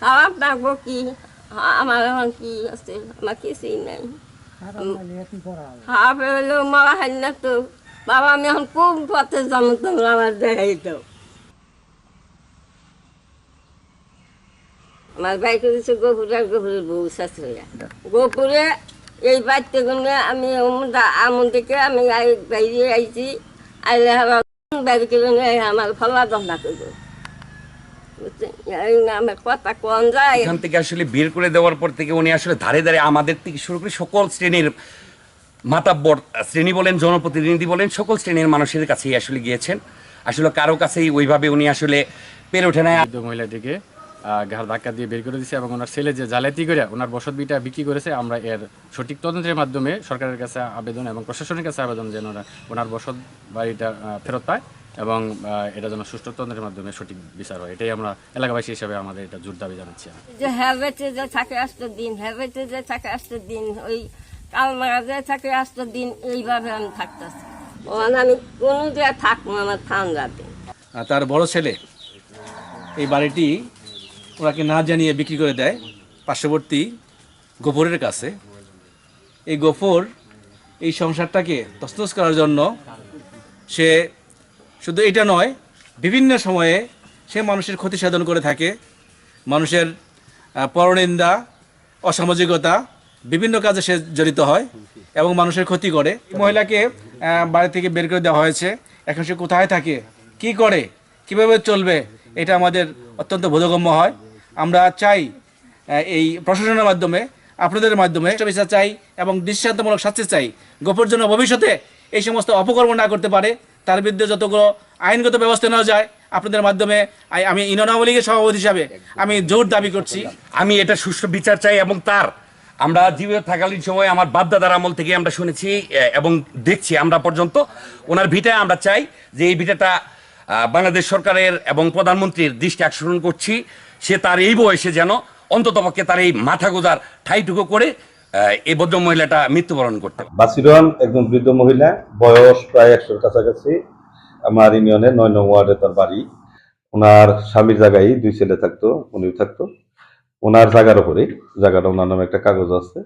খারাপ থাকব কি? আমার এখন কি আছে? আমার কিছুই নাই। খারাপ হলেও মারা হয় না তো। বাবা আমি এখন কোন পথে যাব তোমরা আমার দেখাই তো আমার বাইকে দিচ্ছে গোপুরে আর গোপুরের বউ শাশুড়িয়া গোপুরে এই বাড়িতে গুনে আমি আমন থেকে আমি বাইরে আইছি। আইলে বাড়িতে গুনে আমার ফলা দন্দা করব। বুঝছেন? কথা যায়? এখান থেকে আসলে বের করে দেওয়ার পর থেকে উনি আসলে ধারে ধারে আমাদের থেকে শুরু করে সকল শ্রেণির মাতাব্বর শ্রেণি বলেন জনপ্রতিনিধি বলেন সকল শ্রেণির মানুষের কাছেই আসলে গিয়েছেন। আসলে কারও কাছেই ওইভাবে উনি আসলে পেরে ওঠে না মহিলাটিকে ঘাড় ধাক্কা দিয়ে বের করে দিয়েছে এবং ওনার ছেলে যে জালাতি করে ওনার বসত বিটা বিক্রি করেছে আমরা এর সঠিক তদন্তের মাধ্যমে সরকারের কাছে আবেদন এবং প্রশাসনের কাছে আবেদন যেন ওরা ওনার বসত বাড়িটা ফেরত পায় এবং এটা যেন সুষ্ঠু তদন্তের মাধ্যমে সঠিক বিচার হয়। এটাই আমরা এলাকাবাসী হিসাবে আমাদের এটা জোর দাবি জানাচ্ছি আমি। যে হ্যাবেটে যে থাকে আসতো দিন হ্যাবেটে যে থাকে আসতো দিন ওই কালমারা যে থাকে আসতো দিন এইভাবে আমি থাকতেছি। ওখানে আমি কোনো জায়গায় থাকব আমার তার বড় ছেলে এই বাড়িটি ওনাকে না জানিয়ে বিক্রি করে দেয় পার্শ্ববর্তী গোফরের কাছে। এই গোফর এই সংসারটাকে তস্তস করার জন্য সে শুধু এটা নয়, বিভিন্ন সময়ে সে মানুষের ক্ষতি সাধন করে থাকে। মানুষের পরনিন্দা, অসামাজিকতা, বিভিন্ন কাজে সে জড়িত হয় এবং মানুষের ক্ষতি করে। মহিলাকে বাড়ি থেকে বের করে দেওয়া হয়েছে। এখন সে কোথায় থাকে? কি করে? কীভাবে চলবে? এটা আমাদের অত্যন্ত বোধগম্য হয়। আমরা চাই এই প্রশাসনের মাধ্যমে, আপনাদের মাধ্যমে বিচার চাই এবং দৃষ্টান্তমূলক শাস্তি চাই। গোপর জন্য ভবিষ্যতে এই সমস্ত অপকর্ম না করতে পারে। তার বিরুদ্ধে যতগুলো আইনগত ব্যবস্থা নেওয়া যায়, আপনাদের মাধ্যমে আমি ইনোনা আওয়ামী লীগের সভাপতি হিসাবে আমি জোর দাবি করছি। আমি এটা সুষ্ঠু বিচার চাই এবং তার, আমরা জীবিত থাকালীন সময় আমার বাপদাদার আমল থেকে আমরা শুনেছি এবং দেখছি আমরা পর্যন্ত। ওনার ভিটায় আমরা চাই যে এই ভিটাটা বাংলাদেশ সরকারের এবং প্রধানমন্ত্রীর দৃষ্টি আকর্ষণ করছি। সে তার এই বয়সে যেন অন্ততপক্ষে তার এই মাথা গোজার ঠাইটুকু করে এই ভদ্র মহিলাটা মৃত্যুবরণ করতে। বাসিরন একজন বৃদ্ধ মহিলা, বয়স প্রায় একশোর কাছাকাছি, আমার ইউনিয়নের নয় নং ওয়ার্ডে তার বাড়ি। ওনার স্বামীর জায়গায় দুই ছেলে থাকতো, উনিও থাকতো। ওনার জায়গার উপরে জায়গাটা ওনার নামে একটা কাগজ আছে।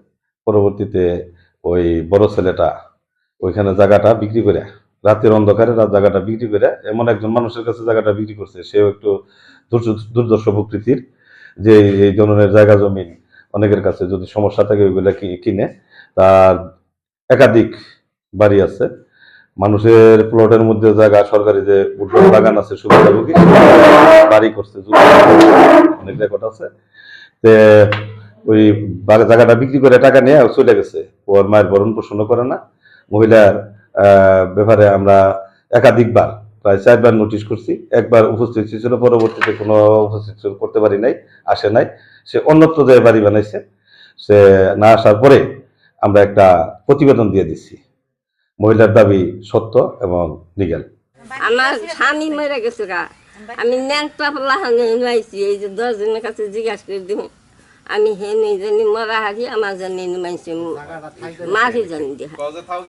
পরবর্তীতে ওই বড় ছেলেটা ওইখানে জায়গাটা বিক্রি করে রাতের অন্ধকারে রাত জায়গাটা বিক্রি করে এমন একজন মানুষের কাছে জায়গাটা বিক্রি করছে। সেও একটু দুর্দর্শ প্রকৃতির যে এই ধরনের জায়গা জমিন অনেকের কাছে যদি সমস্যা থাকে ওইগুলা কিনে, তার একাধিক বাড়ি আছে। মানুষের প্লটের মধ্যে জায়গা, সরকারি যে উদ্যোগ বাগান আছে, সুবিধাভোগী, বাড়ি করছে অনেক রেকর্ড আছে। তে ওই জায়গাটা বিক্রি করে টাকা নিয়ে চলে গেছে। ওর মায়ের ভরণ পোষণ করে না। মহিলার ব্যাপারে আমরা একাধিকবার, প্রায় চারবার নোটিশ করছি। একবার উপস্থিত ছিল, পরবর্তীতে কোনো উপস্থিত করতে পারি নাই, আসে নাই। সে অন্যত্র যে বাড়ি বানাইছে, সে না আসার পরে আমরা একটা প্রতিবেদন দিয়ে দিচ্ছি। মহিলার দাবি সত্য এবং লিগ্যাল আমার স্বামী মরে গেছে গা। আমি ন্যাংটা এই যে দশজনের কাছে জিজ্ঞাসা করে দিব আমি হে নেই জানি, মরা হারি আমার জানি, মাইছে মারি জানি দেখা